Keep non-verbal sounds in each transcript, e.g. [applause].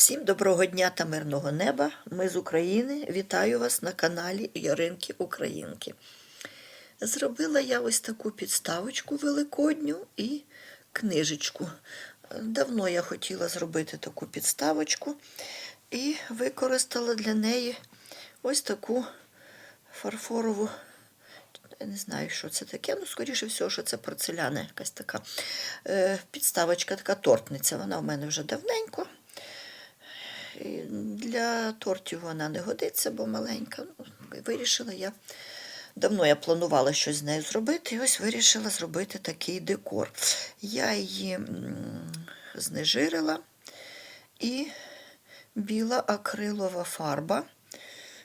Всім доброго дня та мирного неба. Ми з України. Вітаю вас на каналі Яринки Українки. Зробила я ось таку підставочку великодню і книжечку. Давно я хотіла зробити таку підставочку і використала для неї ось таку фарфорову. Я не знаю, що це таке, ну, скоріше всього, що це порцеляна якась така е, підставочка, така тортниця. Вона в мене вже давненько. Для тортів вона не годиться, бо маленька. Ну, вирішила я. Давно я планувала щось з нею зробити, і ось вирішила зробити такий декор. Я її знежирила і біла акрилова фарба.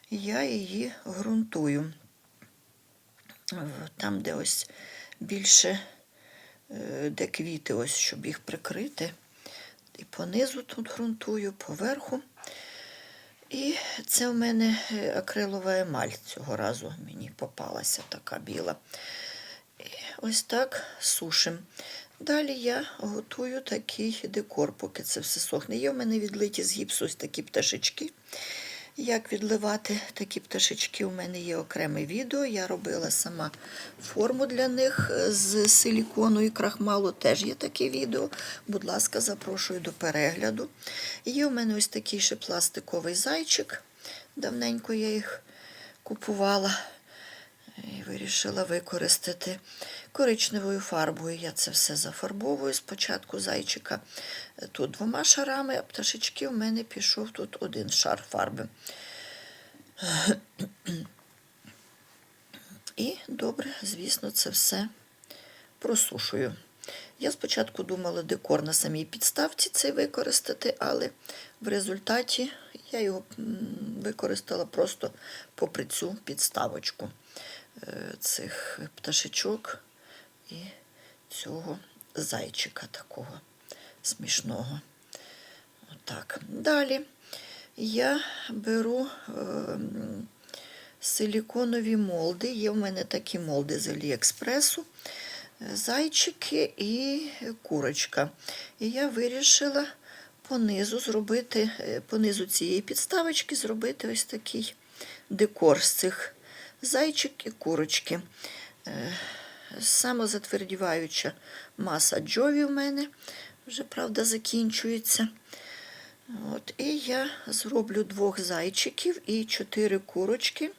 Я її ґрунтую. Там, де ось більше, е, де квіти, ось, щоб їх прикрити. І понизу тут грунтую, поверху. І це в мене е, акрилова емаль цього разу мені попалася така біла. І ось так сушим. Далі я готую такий декор, поки це все сохне. Є в мене відлиті з гіпсу ось такі пташечки. Як відливати такі пташечки, у мене є окреме відео. Я робила сама форму для них з силікону і крахмалу. Теж є таке відео. Будь ласка, запрошую до перегляду. Є у мене ось такий ще пластиковий зайчик. Давненько я їх купувала і вирішила використати коричневою фарбою. Я це все зафарбовую. Спочатку зайчика тут двома шарами, а пташечки у мене пішов тут один шар фарби. [clears throat] І добре, звісно, це все просушую. Я спочатку думала декор на самій підставці цей використати, але в результаті я його використала просто попри цю підставочку цих пташечок і цього зайчика такого смішного. Отак. Далі я беру е, силіконові молди. Є в мене такі молди з Аліекспресу, зайчики і курочка. І я вирішила понизу зробити, понизу цієї підставочки зробити ось такий декор з цих зайчик і курочки. Самозатвердіваюча маса джові в мене вже, правда, закінчується. От, І я зроблю двох зайчиків і чотири курочки.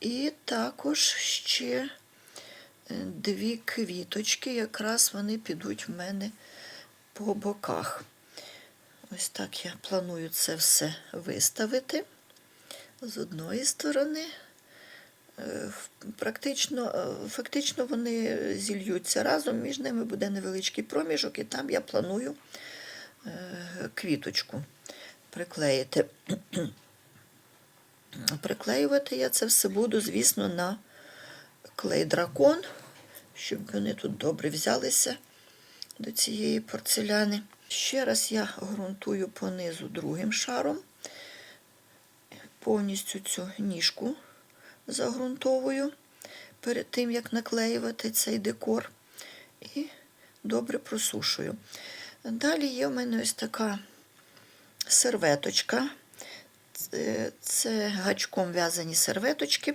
І також ще дві квіточки, якраз вони підуть в мене по боках. Ось так я планую це все виставити з одної сторони. Практично, Фактично вони зільються разом, між ними буде невеличкий проміжок, і там я планую квіточку приклеїти. [clears throat] Приклеювати я це все буду, звісно, на клей дракон, щоб вони тут добре взялися до цієї порцеляни. Ще раз я ґрунтую понизу другим шаром, повністю цю ніжку загрунтовую перед тим, як наклеювати цей декор, і добре просушую. Далі є в мене ось така серветочка. Це гачком в'язані серветочки.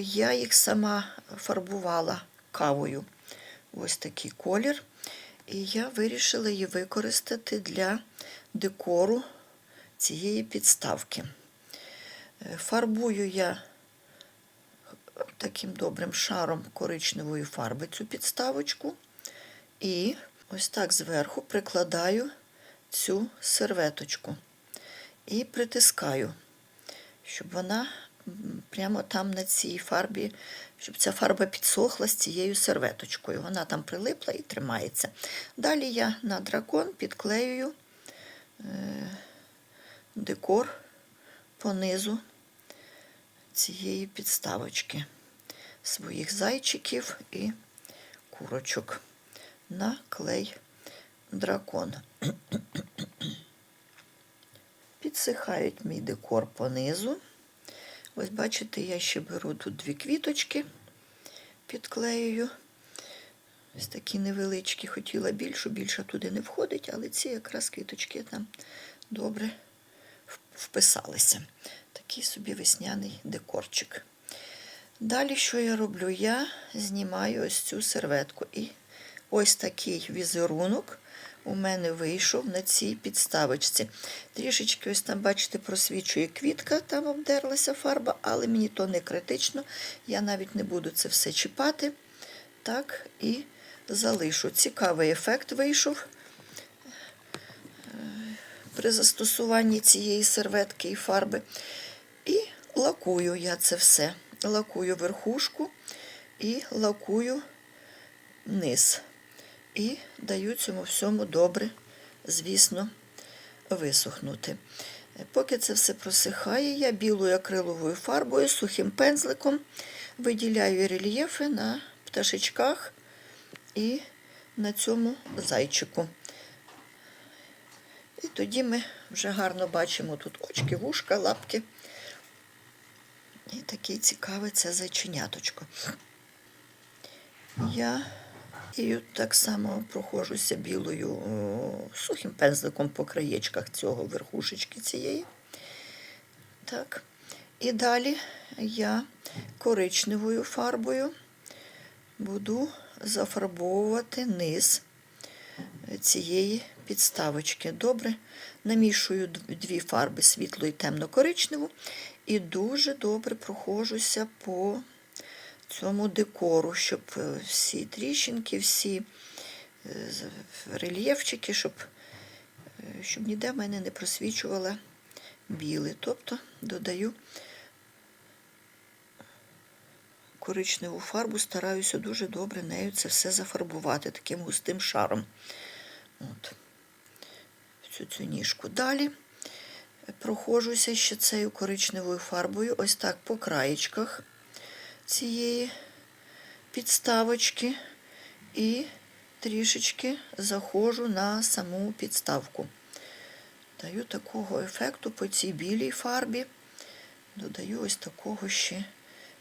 Я їх сама фарбувала кавою. Ось такий колір. І я вирішила її використати для декору цієї підставки. Фарбую я таким добрим шаром коричневої фарби цю підставочку. І ось так зверху прикладаю цю серветочку і притискаю, щоб вона прямо там на цій фарбі, щоб ця фарба підсохла з цією серветочкою. Вона там прилипла і тримається. Далі я на дракон підклеюю е, декор понизу цієї підставочки своїх зайчиків і курочок на клей дракон. [clears throat] Підсихають мій декор понизу. Ось, бачите, я ще беру тут дві квіточки, підклеюю. Ось такі невеличкі, хотіла більшу, більша туди не входить, але ці якраз квіточки там добре вписалися. Такий собі весняний декорчик. Далі, що я роблю? Я знімаю ось цю серветку. І ось такий візерунок у мене вийшов на цій підставочці. Трішечки, ось там, бачите, просвічує квітка, там обдерлася фарба, але мені то не критично. Я навіть не буду це все чіпати. Так, і залишу. Цікавий ефект вийшов при застосуванні цієї серветки і фарби. І лакую я це все. Лакую верхушку і лакую низ. І даю цьому всьому добре, звісно, висохнути. Поки це все просихає, я білою акриловою фарбою, сухим пензликом виділяю рельєфи на пташечках і на цьому зайчику. І тоді ми вже гарно бачимо тут очки, вушка, лапки. І такий цікавий це зайченяточко. Я і так само проходжуся білою сухим пензликом по краєчках цього верхушечки цієї. Так. І далі я коричневою фарбою буду зафарбовувати низ цієї підставочки. Добре, намішую дві фарби світло і темно-коричневу, і дуже добре проходжуся по цьому декору, щоб е, всі тріщинки, всі е, рельєфчики, щоб, е, щоб ніде в мене не просвічувала біле. Тобто додаю коричневу фарбу, стараюся дуже добре нею це все зафарбувати таким густим шаром. От. Всю цю ніжку. Далі проходжуся ще цією коричневою фарбою, ось так по краєчках цієї підставочки і трішечки заходжу на саму підставку. Даю такого ефекту по цій білій фарбі, додаю ось такого ще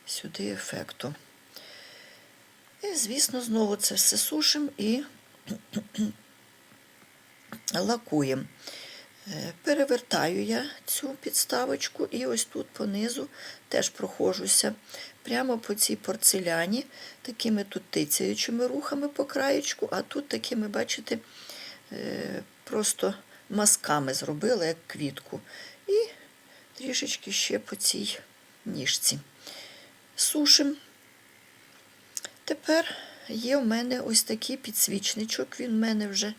сюди ефекту. І, звісно, знову це все сушимо і лакуємо. Е, Перевертаю я цю підставочку і ось тут понизу теж проходжуся прямо по цій порцеляні, такими тут тицяючими рухами по краєчку, а тут такими, бачите, е, просто мазками зробила, як квітку. І трішечки ще по цій ніжці. Сушим. Тепер є в мене ось такий підсвічничок. Він в мене вже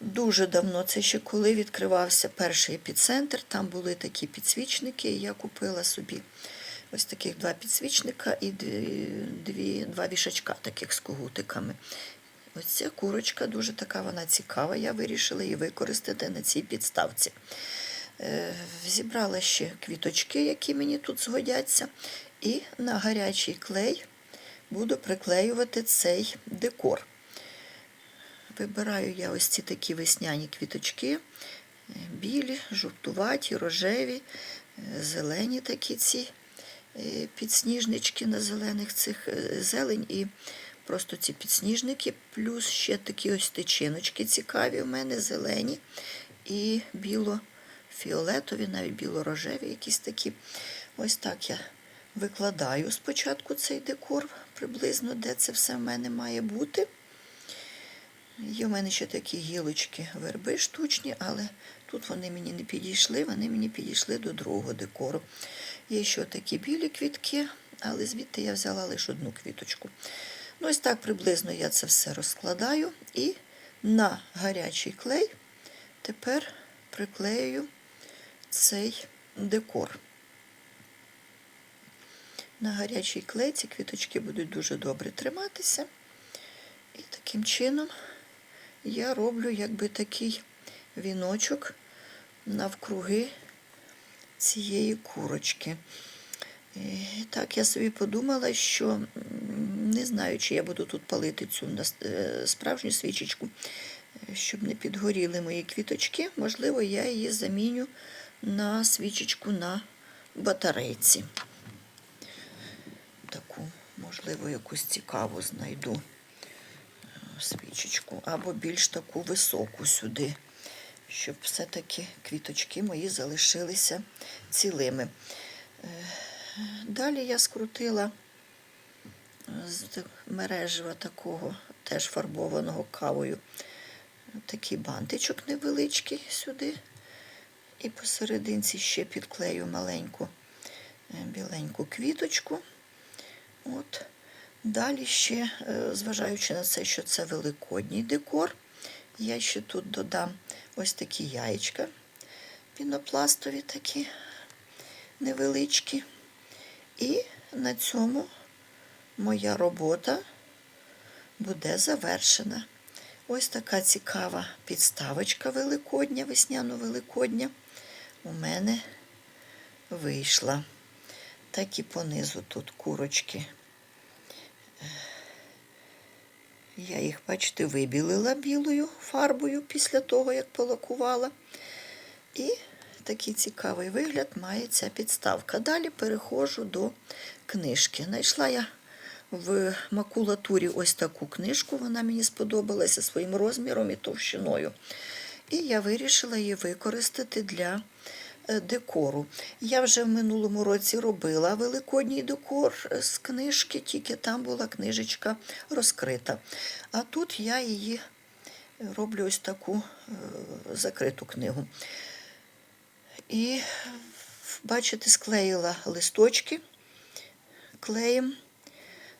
дуже давно. Це ще коли відкривався перший епіцентр. Там були такі підсвічники, я купила собі ось таких два підсвічника і дві, дві, два вішачка таких з когутиками. Ось ця курочка дуже така вона цікава. Я вирішила її використати на цій підставці. Е, Зібрала ще квіточки, які мені тут згодяться, і на гарячий клей буду приклеювати цей декор. Вибираю я ось ці такі весняні квіточки, е, білі, жовтуваті, рожеві, е, зелені такі ці е, підсніжнички на зелених цих зелень і просто ці підсніжники, плюс ще такі ось тичиночки цікаві у мене, зелені і біло-фіолетові, навіть біло-рожеві якісь такі. Ось так я викладаю спочатку цей декор, приблизно, де це все в мене має бути. Є в мене ще такі гілочки верби штучні, але тут вони мені не підійшли, вони мені підійшли до другого декору. Є ще такі білі квітки, але звідти я взяла лише одну квіточку. Ну, ось так приблизно я це все розкладаю і на гарячий клей тепер приклею цей декор. На гарячий клей ці квіточки будуть дуже добре триматися. І таким чином я роблю якби такий віночок навкруги цієї курочки. І так я собі подумала, що не знаю, чи я буду тут палити цю е, справжню свічечку, е, щоб не підгоріли мої квіточки. Можливо, я її заміню на свічечку на батарейці. Таку, можливо, якусь цікаву знайду. Свічечку, або більш таку високу сюди, щоб все-таки квіточки мої залишилися цілими. Е, Далі я скрутила з мережева такого, теж фарбованого кавою, такий бантичок невеличкий сюди. І посерединці ще підклею маленьку е, біленьку квіточку. От. Далі ще, е, зважаючи на це, що це великодній декор, я ще тут додам ось такі яєчка пінопластові такі невеличкі. І на цьому моя робота буде завершена. Ось така цікава підставочка великодня, весняно-великодня у мене вийшла. Так і понизу тут курочки. Я їх, бачите, вибілила білою фарбою після того, як полакувала. І такий цікавий вигляд має ця підставка. Далі переходжу до книжки. Знайшла я в макулатурі ось таку книжку, вона мені сподобалася своїм розміром і товщиною. І я вирішила її використати для декору. Я вже в минулому році робила великодній декор е, з книжки, тільки там була книжечка розкрита. А тут я її роблю ось таку е, закриту книгу. І, бачите, склеїла листочки клеєм,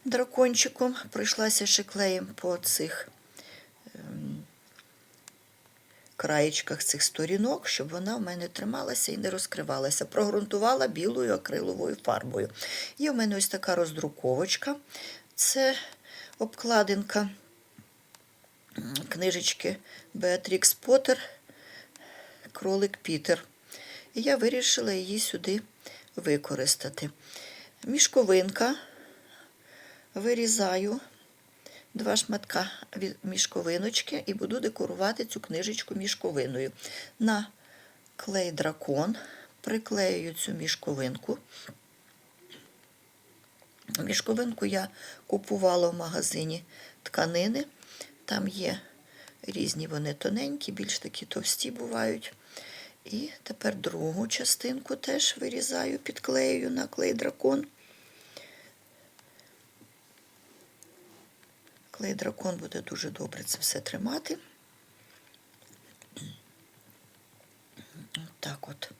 дракончиком. Пройшлася ще клеєм по цих краєчках цих сторінок, щоб вона в мене трималася і не розкривалася. Прогрунтувала білою акриловою фарбою. Є в мене ось така роздруковочка. Це обкладинка книжечки Беатрікс Поттер Кролик Пітер. І я вирішила її сюди використати. Мішковинка вирізаю два шматка мішковиночки і буду декорувати цю книжечку мішковиною. На клей дракон приклею цю мішковинку. Мішковинку я купувала в магазині тканини. Там є різні вони тоненькі, більш такі товсті бувають. І тепер другу частинку теж вирізаю, підклею на клей дракон. Клей дракон буде дуже добре це все тримати. Так от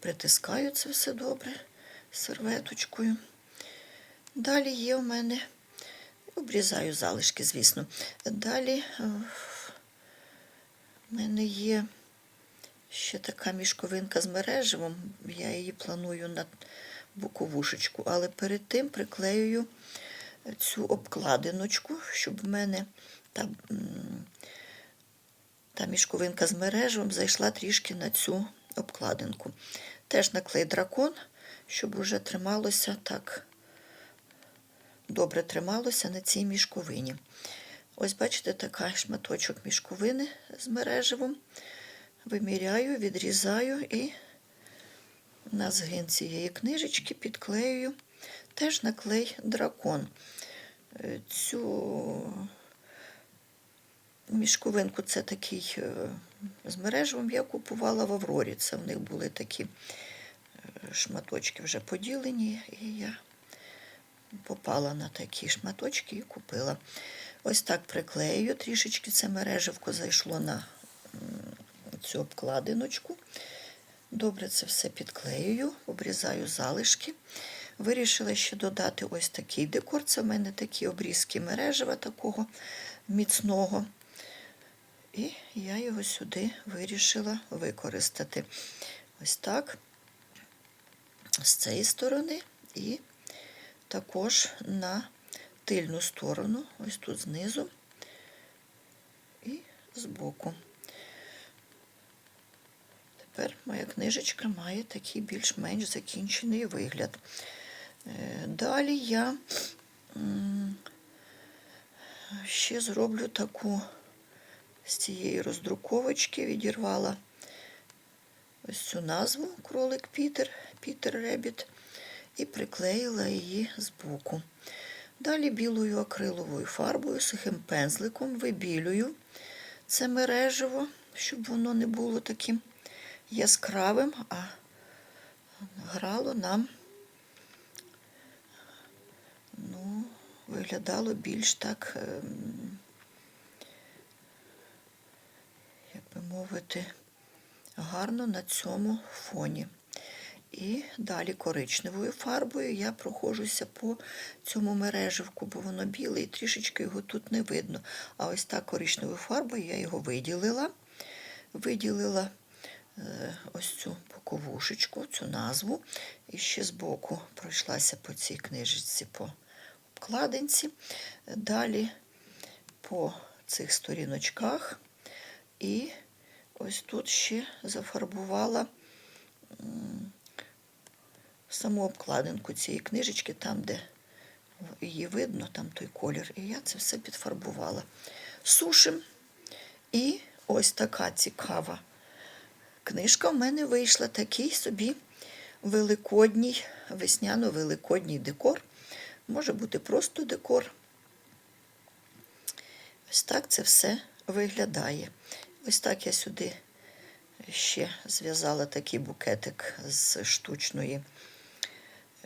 притискаю це все добре серветочкою. Далі є у мене, обрізаю залишки, звісно. Далі е, в мене є ще така мішковинка з мереживом. Я її планую на боковушечку, але перед тим приклеюю цю обкладиночку, щоб в мене та, та мішковинка з мережем зайшла трішки на цю обкладинку. Теж наклей дракон, щоб уже трималося так, добре трималося на цій мішковині. Ось, бачите, така шматочок мішковини з мереживом. Виміряю, відрізаю і на згин цієї книжечки підклеюю теж наклей дракон. Е, Цю мішковинку це такий е, з мережевим я купувала в Аврорі. Це в них були такі е, шматочки вже поділені, і я попала на такі шматочки і купила. Ось так приклею, трішечки це мережевко зайшло на цю обкладиночку. Добре це все підклеюю, обрізаю залишки. Вирішила ще додати ось такий декор. Це в мене такі обрізки мережева такого міцного. І я його сюди вирішила використати. Ось так, з цієї сторони, і також на тильну сторону, ось тут знизу і збоку. Тепер моя книжечка має такий більш-менш закінчений вигляд. Е, Далі я ще зроблю таку з цієї роздруковочки, відірвала ось цю назву кролик Пітер, Пітер Ребіт, і приклеїла її збоку. Далі білою акриловою фарбою, сухим пензликом вибілюю це мережево, щоб воно не було таким яскравим, а грало нам, ну, виглядало більш так, ем, як би мовити, гарно на цьому фоні. І далі коричневою фарбою я проходжуся по цьому мереживку, бо воно біле і трішечки його тут не видно. А ось так коричневою фарбою я його виділила. Виділила е, ось цю боковушечку, цю назву. І ще збоку пройшлася по цій книжечці по обкладинці. Далі по цих сторіночках. І ось тут ще зафарбувала саму обкладинку цієї книжечки, там, де її видно, там той колір. І я це все підфарбувала. Сушим. І ось така цікава книжка в мене вийшла. Такий собі великодній, весняно-великодній декор. Може бути просто декор. Ось так це все виглядає. Ось так я сюди ще зв'язала такий букетик з штучної,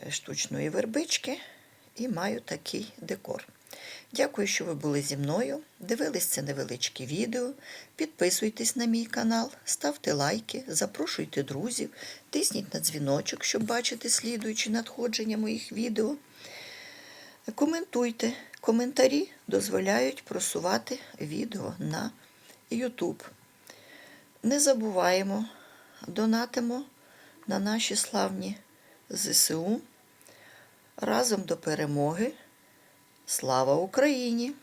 штучної вербички і маю такий декор. Дякую, що ви були зі мною. Дивились це невеличке відео. Підписуйтесь на мій канал, ставте лайки, запрошуйте друзів, тисніть на дзвіночок, щоб бачити слідуючі надходження моїх відео. Коментуйте. Коментарі дозволяють просувати відео на YouTube. Не забуваємо, донатимо на наші славні ЗСУ. Разом до перемоги. Слава Україні!